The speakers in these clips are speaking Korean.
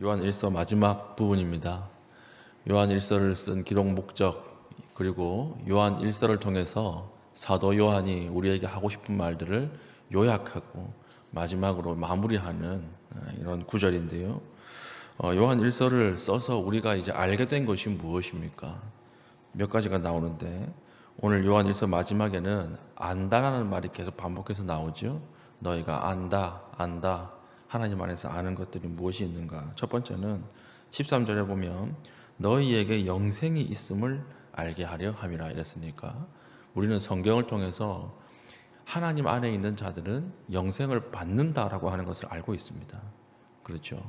요한 1서 마지막 부분입니다. 요한 1서를 쓴 기록 목적 그리고 요한 1서를 통해서 사도 요한이 우리에게 하고 싶은 말들을 요약하고 마지막으로 마무리하는 어, 이런 구절인데요. 어, 요한 1서를 써서 우리가 이제 알게 된 것이 무엇입니까? 몇 가지가 나오는데 오늘 요한 1서 마지막에는 안다라는 말이 계속 반복해서 나오죠. 너희가 안다, 안다. 하나님 안에서 아는 것들이 무엇이 있는가? 첫 번째는 13절에 보면 너희에게 영생이 있음을 알게 하려 함이라 이랬으니까 우리는 성경을 통해서 하나님 안에 있는 자들은 영생을 받는다라고 하는 것을 알고 있습니다. 그렇죠.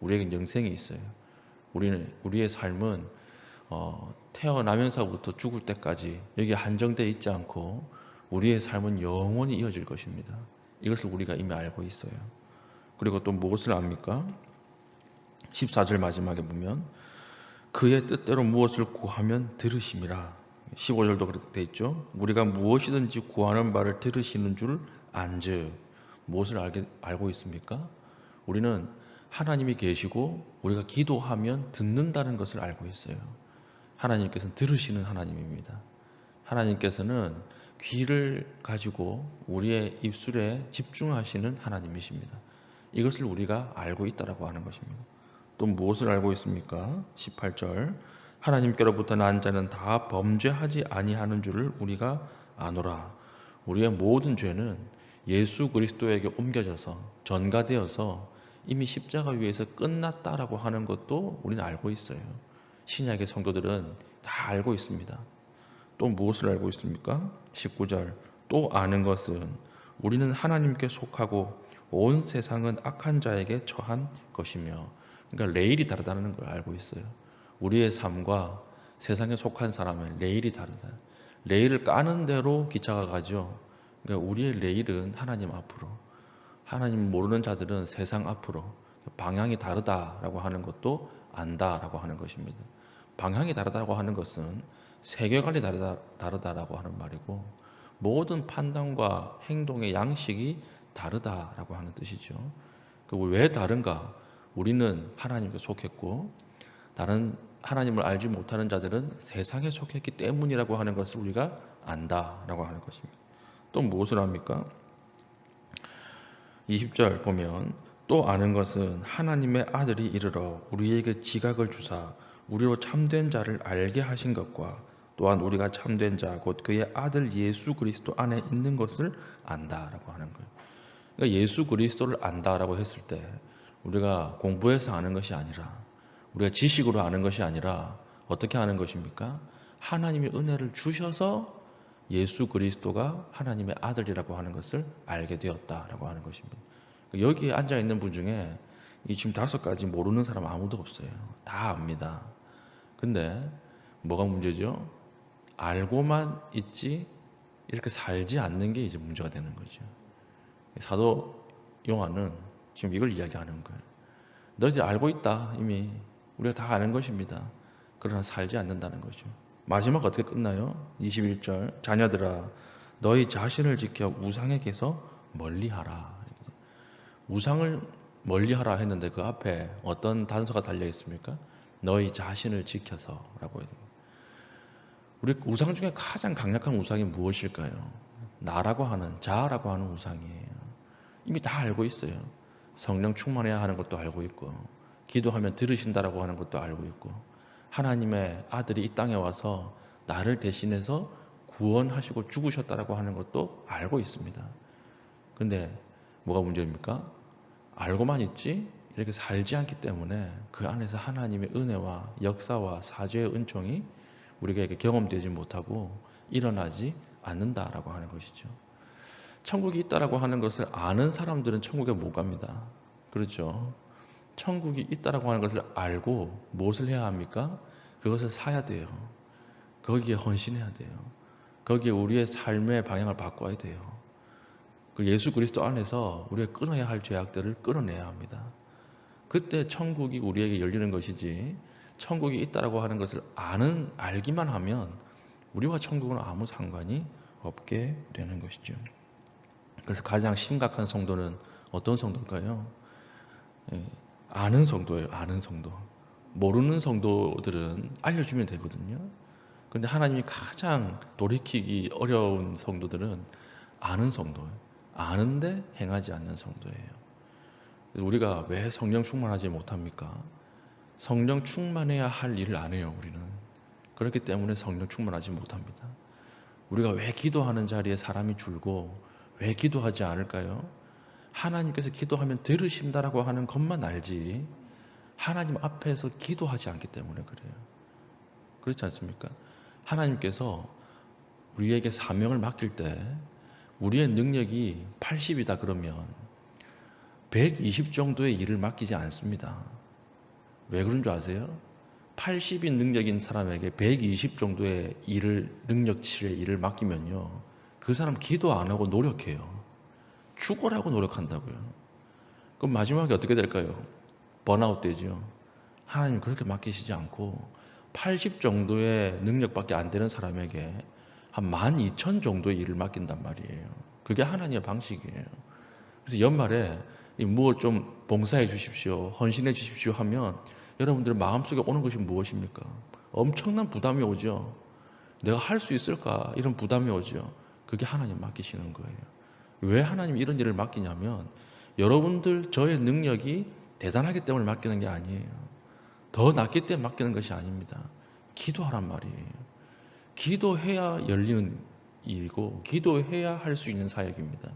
우리에게 영생이 있어요. 우리는 우리의 삶은 어, 태어나면서부터 죽을 때까지 여기 한정돼 있지 않고 우리의 삶은 영원히 이어질 것입니다. 이것을 우리가 이미 알고 있어요. 그리고 또 무엇을 압니까? 14절 마지막에 보면 그의 뜻대로 무엇을 구하면 들으심이라. 15절도 그렇게 돼 있죠. 우리가 무엇이든지 구하는 바를 들으시는 줄 안즉 무엇을 알게, 알고 있습니까? 우리는 하나님이 계시고 우리가 기도하면 듣는다는 것을 알고 있어요. 하나님께서는 들으시는 하나님입니다. 하나님께서는 귀를 가지고 우리의 입술에 집중하시는 하나님이십니다. 이것을 우리가 알고 있다라고 하는 것입니다. 또 무엇을 알고 있습니까? 18절 하나님께로부터 난 자는 다 범죄하지 아니하는 줄을 우리가 아노라. 우리의 모든 죄는 예수 그리스도에게 옮겨져서 전가되어서 이미 십자가 위에서 끝났다라고 하는 것도 우리는 알고 있어요. 신약의 성도들은 다 알고 있습니다. 또 무엇을 알고 있습니까? 19절 또 아는 것은 우리는 하나님께 속하고 온 세상은 악한 자에게 처한 것이며 그러니까 레일이 다르다는 걸 알고 있어요. 우리의 삶과 세상에 속한 사람은 레일이 다르다. 레일을 까는 대로 기차가 가죠. 그러니까 우리의 레일은 하나님 앞으로, 하나님 모르는 자들은 세상 앞으로 방향이 다르다라고 하는 것도 안다라고 하는 것입니다. 방향이 다르다고 하는 것은 세계관이 다르다, 다르다라고 하는 말이고 모든 판단과 행동의 양식이 다르다라고 하는 뜻이죠. 그왜 다른가? 우리는 하나님께 속했고 다른 하나님을 알지 못하는 자들은 세상에 속했기 때문이라고 하는 것을 우리가 안다라고 하는 것입니다. 또 무엇을 합니까? 20절 보면 또 아는 것은 하나님의 아들이 이르러 우리에게 지각을 주사 우리로 참된 자를 알게 하신 것과 또한 우리가 참된 자 곧 그의 아들 예수 그리스도 안에 있는 것을 안다라고 하는 거예요. 그러니까 예수 그리스도를 안다라고 했을 때 우리가 공부해서 아는 것이 아니라 우리가 지식으로 아는 것이 아니라 어떻게 아는 것입니까? 하나님이 은혜를 주셔서 예수 그리스도가 하나님의 아들이라고 하는 것을 알게 되었다라고 하는 것입니다. 여기에 앉아 있는 분 중에 이 지금 다섯 가지 모르는 사람 아무도 없어요. 다 압니다. 근데 뭐가 문제죠? 알고만 있지 이렇게 살지 않는 게 이제 문제가 되는 거죠. 사도 요한은 지금 이걸 이야기하는 거예요. 너희들 알고 있다 이미 우리가 다 아는 것입니다. 그러나 살지 않는다는 거죠. 마지막 어떻게 끝나요? 21절 자녀들아 너희 자신을 지켜 우상에게서 멀리하라. 우상을 멀리하라 했는데 그 앞에 어떤 단서가 달려 있습니까? 너희 자신을 지켜서라고 해요. 우리 우상 중에 가장 강력한 우상이 무엇일까요? 나라고 하는 자라고 하는 우상이에요. 이미 다 알고 있어요. 성령 충만해야 하는 것도 알고 있고 기도하면 들으신다라고 하는 것도 알고 있고 하나님의 아들이 이 땅에 와서 나를 대신해서 구원하시고 죽으셨다라고 하는 것도 알고 있습니다. 근데 뭐가 문제입니까? 알고만 있지 이렇게 살지 않기 때문에 그 안에서 하나님의 은혜와 역사와 사죄의 은총이 우리에게 경험되지 못하고 일어나지 않는다라고 하는 것이죠. 천국이 있다라고 하는 것을 아는 사람들은 천국에 못 갑니다. 그렇죠? 천국이 있다라고 하는 것을 알고 무엇을 해야 합니까? 그것을 사야 돼요. 거기에 헌신해야 돼요. 거기에 우리의 삶의 방향을 바꿔야 돼요. 그 예수 그리스도 안에서 우리가 끊어야 할 죄악들을 끊어내야 합니다. 그때 천국이 우리에게 열리는 것이지 천국이 있다라고 하는 것을 아는 알기만 하면 우리와 천국은 아무 상관이 없게 되는 것이죠. 그래서 가장 심각한 성도는 어떤 성도일까요? 예, 아는 성도예요. 아는 성도. 모르는 성도들은 알려주면 되거든요. 근데 하나님이 가장 돌이키기 어려운 성도들은 아는 성도예요. 아는데 행하지 않는 성도예요. 우리가 왜 성령 충만하지 못합니까? 성령 충만해야 할 일을 안 해요, 우리는. 그렇기 때문에 성령 충만하지 못합니다. 우리가 왜 기도하는 자리에 사람이 줄고 왜 기도하지 않을까요? 하나님께서 기도하면 들으신다라고 하는 것만 알지 하나님 앞에서 기도하지 않기 때문에 그래요. 그렇지 않습니까? 하나님께서 우리에게 사명을 맡길 때 우리의 능력이 80이다 그러면 120 정도의 일을 맡기지 않습니다. 왜 그런 줄 아세요? 80인 능력인 사람에게 120 정도의 일을 능력치의 일을 맡기면요. 그 사람 기도 안 하고 노력해요. 죽어라고 노력한다고요. 그럼 마지막에 어떻게 될까요? 번아웃 되죠. 하나님 그렇게 맡기시지 않고 80 정도의 능력밖에 안 되는 사람에게 한 12,000 정도의 일을 맡긴단 말이에요. 그게 하나님의 방식이에요. 그래서 연말에 무엇 좀 봉사해 주십시오. 헌신해 주십시오 하면 여러분들 마음속에 오는 것이 무엇입니까? 엄청난 부담이 오죠. 내가 할 수 있을까? 이런 부담이 오죠. 그게 하나님 맡기시는 거예요. 왜 하나님 이런 일을 맡기냐면 여러분들 저의 능력이 대단하기 때문에 맡기는 게 아니에요. 더 낫기 때문에 맡기는 것이 아닙니다. 기도하란 말이에요. 기도해야 열리는 일이고 기도해야 할 수 있는 사역입니다.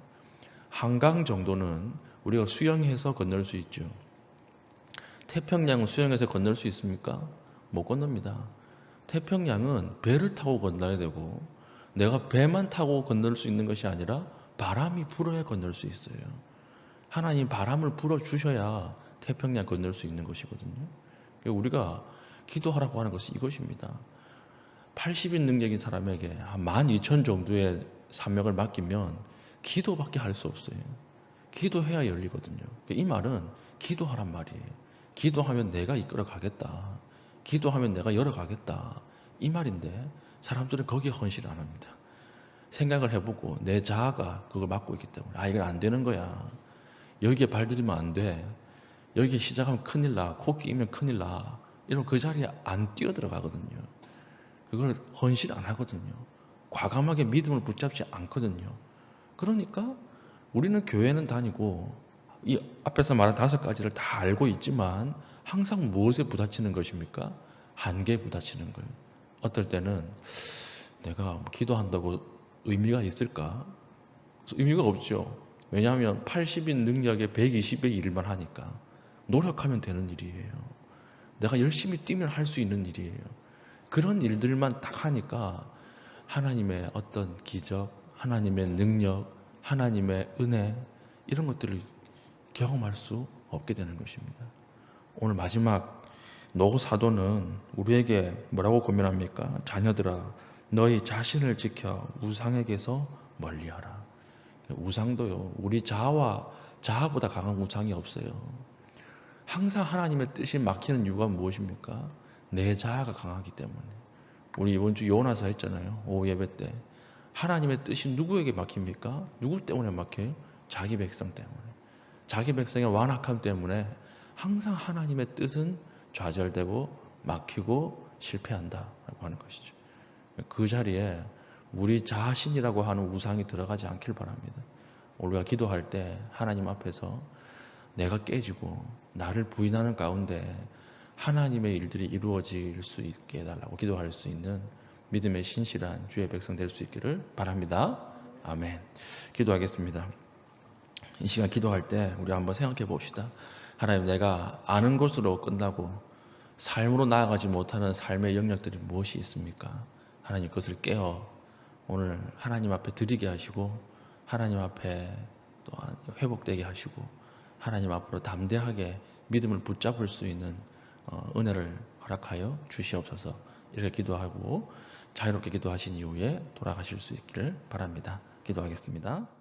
한강 정도는 우리가 수영해서 건널 수 있죠. 태평양은 수영해서 건널 수 있습니까? 못 건넙니다. 태평양은 배를 타고 건너야 되고 내가 배만 타고 건널 수 있는 것이 아니라 바람이 불어야 건널 수 있어요. 하나님 바람을 불어 주셔야 태평양 건널 수 있는 것이거든요. 우리가 기도하라고 하는 것이 이것입니다. 80인 능력인 사람에게 한 12,000 정도의 사명을 맡기면 기도밖에 할 수 없어요. 기도해야 열리거든요. 이 말은 기도하란 말이에요. 기도하면 내가 이끌어 가겠다. 기도하면 내가 열어 가겠다. 이 말인데 사람들은 거기에 헌신 안 합니다. 생각을 해보고 내 자아가 그걸 맡고 있기 때문에 아 이건 안 되는 거야. 여기에 발들이면 안 돼. 여기에 시작하면 큰일 나. 코 끼면 큰일 나. 이런 그 자리에 안 뛰어 들어가거든요. 그걸 헌신 안 하거든요. 과감하게 믿음을 붙잡지 않거든요. 그러니까 우리는 교회는 다니고 이 앞에서 말한 다섯 가지를 다 알고 있지만 항상 무엇에 부딪히는 것입니까? 한계에 부딪히는 거예요. 어떨 때는 내가 기도한다고 의미가 있을까? 의미가 없죠. 왜냐하면 80인 능력에 120의 일만 하니까 노력하면 되는 일이에요. 내가 열심히 뛰면 할 수 있는 일이에요. 그런 일들만 딱 하니까 하나님의 어떤 기적, 하나님의 능력, 하나님의 은혜 이런 것들을 경험할 수 없게 되는 것입니다. 오늘 마지막 노 사도는 우리에게 뭐라고 고민합니까? 자녀들아, 너희 자신을 지켜 우상에게서 멀리하라. 우상도요. 우리 자아와 자아보다 강한 우상이 없어요. 항상 하나님의 뜻이 막히는 이유가 무엇입니까? 내 자아가 강하기 때문에. 우리 이번 주 요나서 했잖아요. 오후 예배 때. 하나님의 뜻이 누구에게 막힙니까? 누구 때문에 막혀요? 자기 백성 때문에. 자기 백성의 완악함 때문에 항상 하나님의 뜻은 좌절되고 막히고 실패한다라고 하는 것이죠. 그 자리에 우리 자신이라고 하는 우상이 들어가지 않길 바랍니다. 우리가 기도할 때 하나님 앞에서 내가 깨지고 나를 부인하는 가운데 하나님의 일들이 이루어질 수 있게 해달라고 기도할 수 있는 믿음의 신실한 주의 백성 될 수 있기를 바랍니다. 아멘. 기도하겠습니다. 이 시간 기도할 때 우리 한번 생각해 봅시다. 하나님 내가 아는 것으로 끝나고 삶으로 나아가지 못하는 삶의 영역들이 무엇이 있습니까? 하나님 그것을 깨어 오늘 하나님 앞에 드리게 하시고 하나님 앞에 또한 회복되게 하시고 하나님 앞으로 담대하게 믿음을 붙잡을 수 있는 어, 은혜를 허락하여 주시옵소서 이렇게 기도하고 자유롭게 기도하신 이후에 돌아가실 수 있기를 바랍니다. 기도하겠습니다.